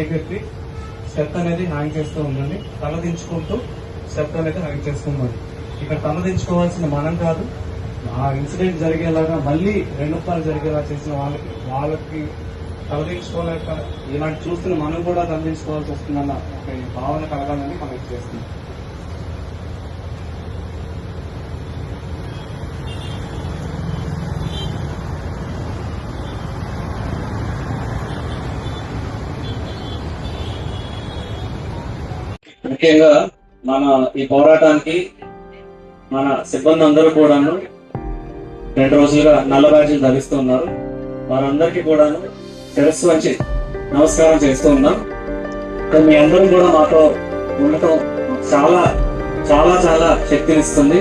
పైకెత్తి స్టెప్ అనేది హ్యాంగ్ చేస్తూ ఉండండి. తలదించుకుంటూ దించుకుంటూ అనేది హ్యాంగ్ చేస్తూ ఇక్కడ తలదించుకోవాల్సిన మనం కాదు. ఆ ఇన్సిడెంట్ జరిగేలాగా మళ్ళీ రెండుపాలు జరిగేలా చేసిన వాళ్ళకి వాళ్ళకి తలదించుకోలేక ఇలాంటి చూస్తున్న మనం కూడా తలదించుకోవాల్సి వస్తుందన్న ఒక భావన కలగాలని మనం చేస్తున్నాం. ముఖ్యంగా మన ఈ పోరాటానికి మన సిబ్బంది అందరూ కూడాను రెండు రోజులుగా నల్ల బ్యాడ్జీలు ధరిస్తూ ఉన్నారు వారందరికీ కూడాను శిరస్సు వచ్చి నమస్కారం చేస్తూ ఉన్నాం. మీ అందరూ కూడా మాతో ఉండటం చాలా చాలా చాలా శక్తినిస్తుంది.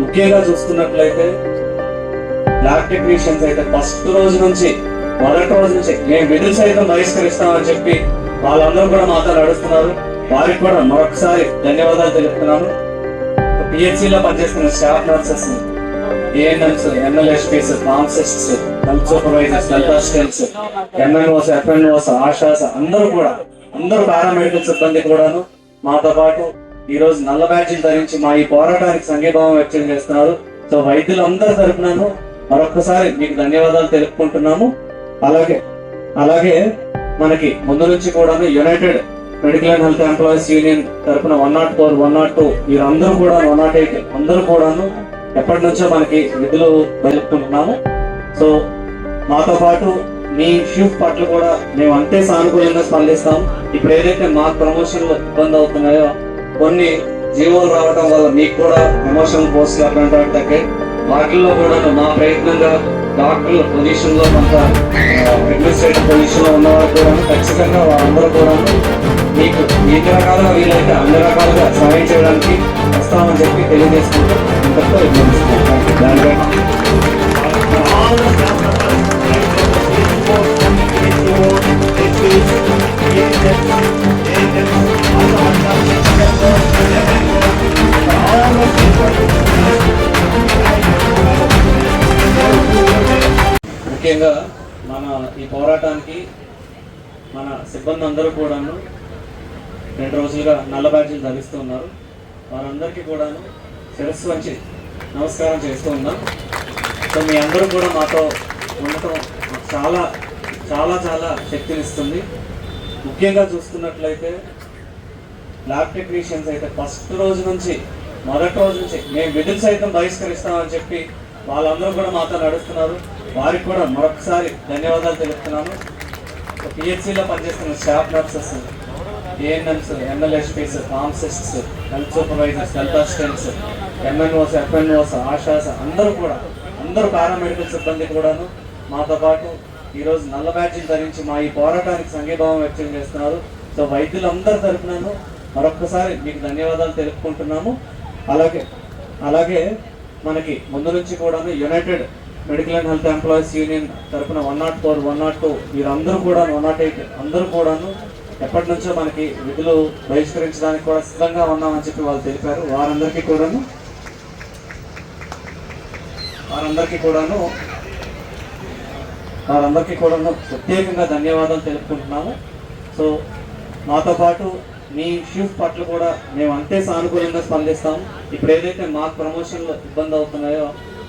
ముఖ్యంగా చూసుకున్నట్లయితే ల్యాబ్ టెక్నీషియన్స్ అయితే ఫస్ట్ రోజు నుంచి మొదటి రోజు నుంచి మేము విధులు సైతం బహిష్కరిస్తామని చెప్పి వాళ్ళందరూ కూడా మాతో నడుస్తున్నారు. వారికి కూడా మరొకసారి ధన్యవాదాలు తెలుపుతున్నాను పిహెచ్సిలో పనిచేస్తున్న staff nurses ANMs NLSPs pharmacists health supervisors health assistants MNOs FNOs ASHAs అందరూ కూడా అందరూ పారామెడికల్ సిబ్బంది కూడాను. మాతో పాటు ఈ రోజు నల్ల బ్యాడ్జీలు ధరించి మా ఈ పోరాటానికి సంఘీభావం వ్యక్తం చేస్తున్నారు. సో వైద్యులందరి తరపునను మరొకసారి మీకు ధన్యవాదాలు తెలుపుకుంటున్నాము. అలాగే అలాగే మనకి ముందు నుంచి కూడాను United Medical and Health Employees Union తరఫున one nought four one nought two వీరందరూ కూడా వన్ నాట్ ఎయిట్ అందరూ కూడాను ఎప్పటి నుంచో మనకి విధులు తెలుపుకుంటున్నాము సో మాతో పాటు మీ షిఫ్ట్ పట్ల కూడా మేము అంతే సానుకూలంగా స్పందిస్తాం. ఇప్పుడు ఏదైతే మా ప్రమోషన్లు ఇబ్బంది అవుతున్నాయో కొన్ని జీవోలు రావడం వల్ల మీకు కూడా ప్రమోషన్ పోస్టులు అట్లాంటి వాటి వాటిల్లో కూడా మా ప్రయత్నంగా డాక్టర్ల పొజిషన్లో కొంత అడ్మినిస్ట్రేటివ్ పొజిషన్లో ఉన్న వాళ్ళు కూడా ఖచ్చితంగా వాళ్ళందరూ కూడా మీకు ఎన్ని రకాలుగా వీలైతే అన్ని రకాలుగా సహాయం చేయడానికి వస్తామని చెప్పి తెలియజేసుకుంటూ ఇంతతో ముఖ్యంగా మన ఈ పోరాటానికి మన సిబ్బంది అందరూ కూడాను రెండు రోజులుగా నల్ల బ్యాడ్జీలు ధరిస్తూ ఉన్నారు. వారందరికీ కూడాను శిరస్సు వచ్చి నమస్కారం చేస్తూ ఉన్నాం. సో మీ అందరూ కూడా మాతో ఉండటం చాలా చాలా చాలా శక్తినిస్తుంది. ముఖ్యంగా చూసుకున్నట్లయితే ల్యాబ్ టెక్నీషియన్స్ అయితే ఫస్ట్ రోజు నుంచి మొదటి రోజు నుంచి మేము విధులు సైతం బహిష్కరిస్తామని చెప్పి వాళ్ళందరూ కూడా మాతో నడుస్తున్నారు. వారికి కూడా మరొకసారి ధన్యవాదాలు తెలుపుతున్నాను. పిహెచ్సిలో పనిచేస్తున్న staff nurses ANMs NLSPs pharmacists health supervisors health assistants MNOs FNOs ASHAs అందరూ కూడా అందరూ పారామెడికల్ సిబ్బంది కూడాను మాతో పాటు ఈరోజు నల్ల బ్యాడ్జీలు ధరించి మా ఈ పోరాటానికి సంఘీభావం వ్యక్తం చేస్తున్నారు. సో వైద్యులందరి తరపునను మరొకసారి మీకు ధన్యవాదాలు తెలుపుకుంటున్నాము. అలాగే అలాగే మనకి ముందు నుంచి కూడాను United Medical and Health Employees Union తరఫున one nought four one nought two వీరందరూ కూడా వన్ నాట్ ఎయిట్ అందరూ కూడాను ఎప్పటి నుంచో మనకి విధులు బహిష్కరించడానికి కూడా సిద్ధంగా ఉన్నామని చెప్పి వాళ్ళు తెలిపారు. వారందరికీ కూడాను వారందరికీ కూడాను వారందరికీ కూడాను ప్రత్యేకంగా ధన్యవాదాలు తెలుపుకుంటున్నాము. సో మాతో పాటు మీ షిఫ్ట్ పట్ల కూడా మేము అంతే సానుకూలంగా స్పందిస్తాం ఇప్పుడు ఏదైతే మాకు ప్రమోషన్లు ఇబ్బంది అవుతున్నాయో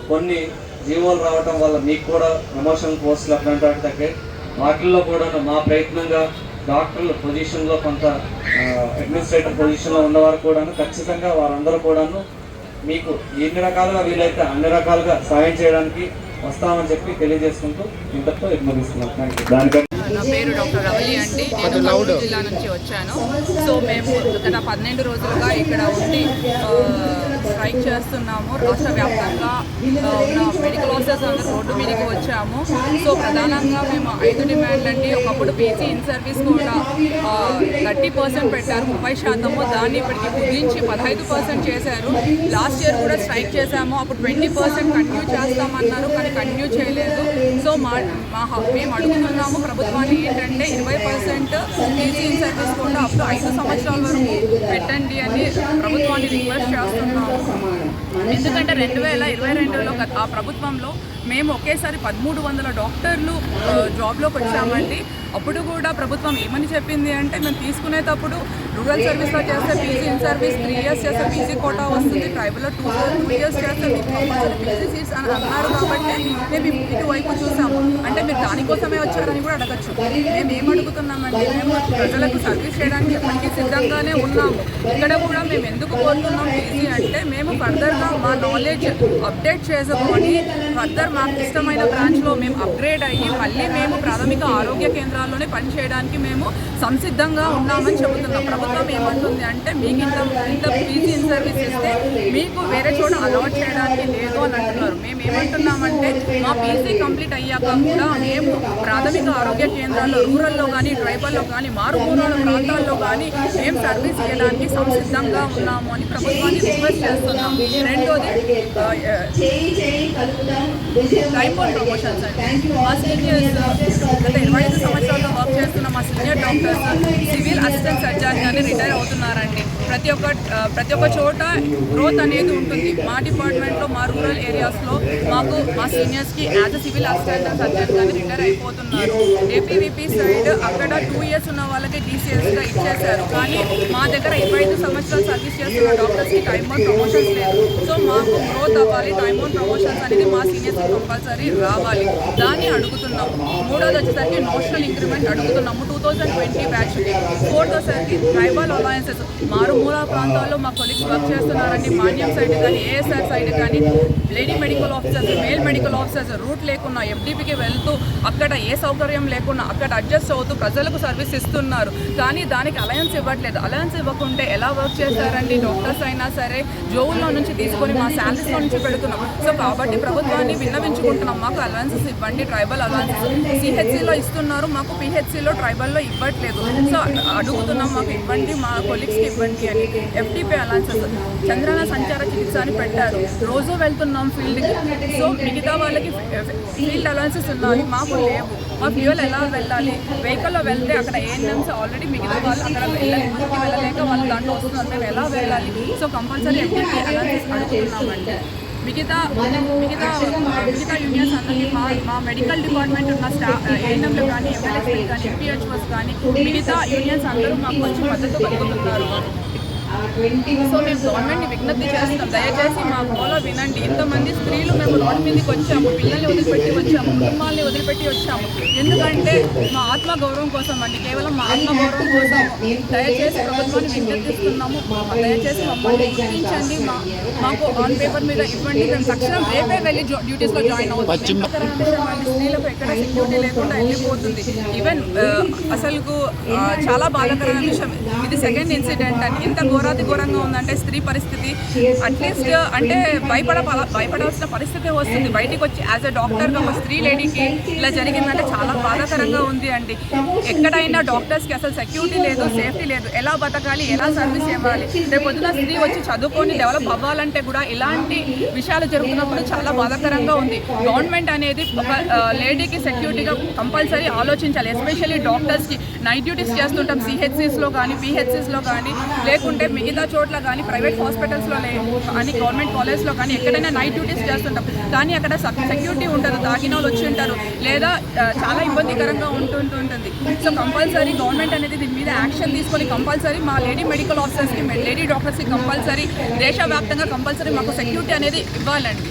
కొన్ని జీవోలు రావటం వల్ల మీకు కూడా ప్రమోషన్ పోస్టులు అట్లాంటి వాటి తగ్గాయి వాటిల్లో కూడా మా ప్రయత్నంగా డాక్టర్ల పొజిషన్లో కొంత అడ్మినిస్ట్రేటివ్ పొజిషన్లో ఉన్నవారు కూడాను ఖచ్చితంగా వారందరూ కూడాను మీకు ఎన్ని రకాలుగా వీలైతే అన్ని రకాలుగా సహాయం చేయడానికి వస్తామని చెప్పి తెలియజేసుకుంటూ ఇంతటితో ఇది ముగిస్తున్నాం థ్యాంక్ యూ దానికంటే నా పేరు డాక్టర్ రవలి అండి. నేను కర్నూలు జిల్లా నుంచి వచ్చాను. సో మేము గత పన్నెండు రోజులుగా ఇక్కడ ఉండి స్ట్రైక్ చేస్తున్నాము. రాష్ట్ర వ్యాప్తంగా ఉన్న మెడికల్ ఆఫీసర్స్ అందరూ రోడ్డు మీదకి వచ్చాము. సో ప్రధానంగా మేము ఐదు డిమాండ్లు అండి. ఒకప్పుడు బీసీ ఇన్ సర్వీస్ కూడా థర్టీ పర్సెంట్ పెట్టారు. ముప్పై శాతము దాన్ని ఇప్పటికి కుదించి పదహైదు పర్సెంట్ చేశారు. లాస్ట్ ఇయర్ కూడా స్ట్రైక్ చేశాము. అప్పుడు ట్వంటీ పర్సెంట్ కంటిన్యూ చేస్తామన్నారు కానీ కంటిన్యూ చేయలేదు. సో మా మా మేము అడుగుతున్నాము ప్రభుత్వాన్ని ఏంటంటే ఇరవై పర్సెంట్ బీసీ ఇన్ సర్వీస్ కూడా అప్పుడు ఐదు సంవత్సరాల వరకు పెట్టండి అని ప్రభుత్వాన్ని రిక్వెస్ట్ చేస్తాం ఎందుకంటే రెండు వేల ఇరవై రెండులో ఆ ప్రభుత్వంలో మేము ఒకేసారి పదమూడు వందల డాక్టర్లు జాబ్లోకి వచ్చామండి. అప్పుడు కూడా ప్రభుత్వం ఏమని చెప్పింది అంటే మేము తీసుకునేటప్పుడు రూరల్ సర్వీస్లో చేస్తే PG in service three years చేస్తే పీజీ కోటా వస్తుంది ట్రైబల్లో టూ టూ ఇయర్స్ చేస్తే మీకు పీజీ సీట్స్ అని అన్నారు కాబట్టి మేము ఇటువైపు చూసాము. అంటే మీరు దానికోసమే వచ్చారని కూడా అడగచ్చు. మేము ఏం అడుగుతున్నామంటే మేము ప్రజలకు సర్వీస్ చేయడానికి ఎప్పటికీ సిద్ధంగానే ఉన్నాము. ఇక్కడ కూడా మేము ఎందుకు కోరుతున్నాం పీజీ అంటే మేము ఫర్దర్గా మా నాలెడ్జ్ అప్డేట్ చేసుకొని ఫర్దర్ మాకు ఇష్టమైన బ్రాంచ్లో మేము అప్గ్రేడ్ అయ్యి మళ్ళీ మేము ప్రాథమిక ఆరోగ్య కేంద్రాల్లోనే పనిచేయడానికి మేము సంసిద్ధంగా ఉన్నామని చెబుతున్నాం. ప్రభుత్వం ఏమంటుంది అంటే మీకు ఇంత ఇంత పీజీ సర్వీస్ ఇస్తే మీకు వేరే చోట అలవాట్ చేయడానికి లేదు అని అంటున్నారు. మేము ఏమంటున్నామంటే మా పీజీ కంప్లీట్ అయ్యాక కూడా మేము ప్రాథమిక ఆరోగ్య కేంద్రాల్లో రూరల్లో కానీ ట్రైబల్లో కానీ మారుమూల ప్రాంతాల్లో కానీ మేము సర్వీస్ చేయడానికి సంసిద్ధంగా ఉన్నాము అని ప్రభుత్వాన్ని రిక్వెస్ట్ చేస్తున్నాం. రెండోది ప్రమోషన్స్ అండి. మా సీనియర్స్ గత ఇరవై ఐదు హాస్పిటల్లో వర్క్ చేస్తున్న మా senior doctors civil assistant surgeon కానీ రిటైర్ అవుతున్నారండి. ప్రతి ఒక్క ప్రతి ఒక్క చోట గ్రోత్ అనేది ఉంటుంది. మా డిపార్ట్మెంట్లో మా రూరల్ ఏరియాస్లో మాకు మా సీనియర్స్కి as a civil assistant surgeon కానీ రిటైర్ అయిపోతున్నారు. ఏపీవీపీ సైడ్ అక్కడ టూ ఇయర్స్ ఉన్న వాళ్ళకి డీసీఎస్గా ఇచ్చేశారు. కానీ మా దగ్గర ఇరవై ఐదు సంవత్సరాలు సర్వీస్ చేస్తున్న డాక్టర్స్కి టైమ్ ఆన్ ప్రమోషన్స్ లేదు. సో మాకు గ్రోత్ అవ్వాలి టైమ్ ఆన్ ప్రమోషన్స్ అనేది మా సీనియర్స్కి కంపల్సరీ రావాలి. దాన్ని అడుగుతున్నాం. మూడోది వచ్చేసరికి నోషనల్ ఇంక్రిమెంట్ అడుగుతున్నాము. టూ థౌజండ్ ట్వంటీ బ్యాచ్కి ఫోర్త్ వచ్చేసరికి ట్రైబల్ అలయన్సెస్ మారుమూల ప్రాంతాల్లో మా కొలీగ్స్ వర్క్ చేస్తున్నారండి. మాన్యం సైడ్ కానీ ఏఎస్ఆర్ సైడ్ కానీ lady medical officers male medical officers route లేకున్నా ఎఫ్డీపీకి వెళ్తూ అక్కడ ఏ సౌకర్యం లేకున్నా అక్కడ అడ్జస్ట్ అవుతూ ప్రజలకు సర్వీస్ ఇస్తున్నారు. కానీ దానికి అలయన్స్ ఇవ్వట్లేదు. అలయన్స్ ఇవ్వకుంటే ఎలా వర్క్ చేస్తారండి? డాక్టర్స్ అయినా సరే జోవుల్లో నుంచి తీసుకొని మా శాలరీస్లో నుంచి పెడుతున్నాం. సో కాబట్టి ప్రభుత్వాన్ని విన్నవించుకుంటున్నాం. మాకు అలయన్సెస్ ఇవ్వండి ట్రైబల్ అలయన్సెస్ సిహెచ్సిలో ఇస్తున్నారు. మాకు పిహెచ్సిలో ట్రైబల్లో ఇవ్వట్లేదు. సో అడుగుతున్నాం మాకు ఇవ్వండి మా కొలీగ్స్కి ఇవ్వండి అని ఎఫ్టీపీ అలవెన్సెస్ చంద్రాన సంచార చికిత్స అని పెట్టారు. రోజు వెళ్తున్నాం ఫీల్డ్కి సో మిగతా వాళ్ళకి ఫీల్డ్ అలవెన్సెస్ ఉన్నాయి మాకు లేవు. మా ఫ్యూయల్ ఎలా వెళ్ళాలి? వెహికల్లో వెళ్తే అక్కడ ఏఎన్ఎంస్ ఆల్రెడీ మిగతా వాళ్ళు అక్కడ వెళ్ళాలి. వెళ్ళలేక వాళ్ళు దాంట్లో వస్తున్నారు. మేము ఎలా వెళ్ళాలి? సో కంపల్సరీ ఎఫ్టీపీ అలవెన్సెస్ అడుగుతున్నామండి మిగతా మిగతా మిగతా యూనియన్స్ అందరికీ మా మా మెడికల్ డిపార్ట్మెంట్ ఉన్న స్టాఫ్ ఏఎన్ఎంలు కానీ ఎంఎల్ఎస్లు కానీ ఎంపీహెచ్ఓస్ కానీ మిగతా యూనియన్స్ అందరూ మాకు కొంచెం మద్దతు కలుగుతున్నారు సో మేము గవర్నమెంట్ని విజ్ఞప్తి చేస్తున్నాం దయచేసి మా గోల వినండి. ఇంతమంది స్త్రీలు మేము రోడ్డు మీదకి వచ్చాము పిల్లల్ని వదిలిపెట్టి వచ్చాము కుటుంబాన్ని వదిలిపెట్టి వచ్చాము. ఎందుకంటే మా ఆత్మ గౌరవం కోసం అండి కేవలం మా ఆత్మ గౌరవం కోసం. దయచేసి ప్రభుత్వాన్ని విజ్ఞప్తిస్తున్నాము. దయచేసి మమ్మల్ని గుర్తించండి మా మాకు ఆన్ పేపర్ మీద ఇవ్వండి. మేము తక్షణం రేపే వెళ్ళి డ్యూటీస్లో జాయిన్ అవుతాం. స్త్రీలకు ఎక్కడ సెక్యూరిటీ లేకుండా వెళ్ళిపోతుంది. ఈవెన్ అసలుకు ఆ, చాలా బాధాకరమైన విషయం. ఇది సెకండ్ ఇన్సిడెంట్ అని. ఇంత ఘోరాతి ఘోరంగా ఉందంటే స్త్రీ పరిస్థితి. అట్లీస్ట్ అంటే భయపడ భయపడాల్సిన పరిస్థితి వస్తుంది. బయటికి వచ్చి యాజ్ అ డాక్టర్గా ఒక స్త్రీ లేడీకి ఇలా జరిగిందంటే చాలా బాధాకరంగా ఉంది అండి. ఎక్కడైనా డాక్టర్స్కి అసలు సెక్యూరిటీ లేదు సేఫ్టీ లేదు. ఎలా బతకాలి ఎలా సర్వీస్ ఇవ్వాలి? రేపు పొద్దున స్త్రీ వచ్చి చదువుకొని డెవలప్ అవ్వాలంటే కూడా ఇలాంటి విషయాలు జరుగుతున్నప్పుడు చాలా బాధాకరంగా ఉంది. గవర్నమెంట్ అనేది ఒక లేడీకి సెక్యూరిటీగా కంపల్సరీ ఆలోచించాలి. ఎస్పెషల్లీ డాక్టర్స్కి నైట్ డ్యూటీస్ చేస్తుంటాం. సిహెచ్సిస్లో కానీ పిహెచ్సిస్లో కానీ. లేకుంటే మిగతా చోట్ల కానీ ప్రైవేట్ హాస్పిటల్స్లో కానీ గవర్నమెంట్ కాలేజ్లో కానీ ఎక్కడైనా నైట్ డ్యూటీస్ చేస్తుంటాం. కానీ అక్కడ సెక్యూరిటీ ఉండదు తాగిన వాళ్ళు వచ్చి ఉంటారు. లేదా చాలా ఇబ్బందికరంగా ఉంటుంటుంది సో కంపల్సరీ గవర్నమెంట్ అనేది దీని మీద యాక్షన్ తీసుకొని కంపల్సరీ మా లేడీ మెడికల్ ఆఫీసర్స్కి లేడీ డాక్టర్స్కి కంపల్సరీ దేశవ్యాప్తంగా కంపల్సరీ మాకు సెక్యూరిటీ అనేది ఇవ్వాలండి.